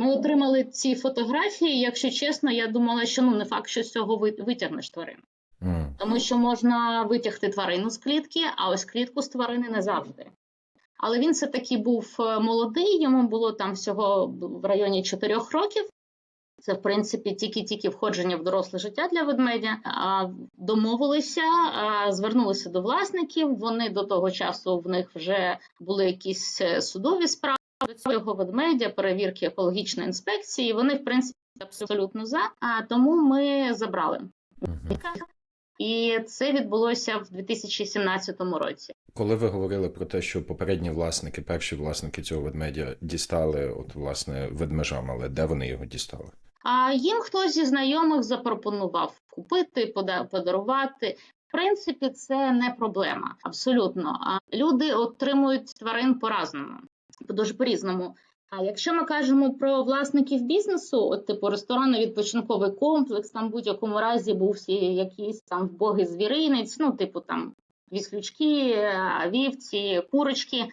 Ми отримали ці фотографії. Якщо чесно, я думала, що ну не факт, що з цього витягнеш тварину. М. Тому що можна витягти тварину з клітки, а ось клітку з тварини не завжди. Але він все таки був е, молодий, йому було там всього в районі 4 років. Це, в принципі, тільки-тільки входження в доросле життя для ведмедя. А, Домовилися, а, звернулися до власників. Вони до того часу в них вже були якісь е, судові справи до цього ведмедя, перевірки екологічної інспекції. Вони, в принципі, абсолютно за. А тому ми забрали. І це відбулося в 2017 році. Коли ви говорили про те, що попередні власники, перші власники цього ведмедя дістали, от власне ведмежа, але де вони його дістали? А їм хтось зі знайомих запропонував купити, пода- подарувати. В принципі, це не проблема. Абсолютно. А люди отримують тварин по-разному, дуже по-різному. А якщо ми кажемо про власників бізнесу, от типу ресторанно-відпочинковий комплекс, там в будь-якому разі був якийсь там вбогий звіринець, ну, типу там віслючки, вівці, курочки.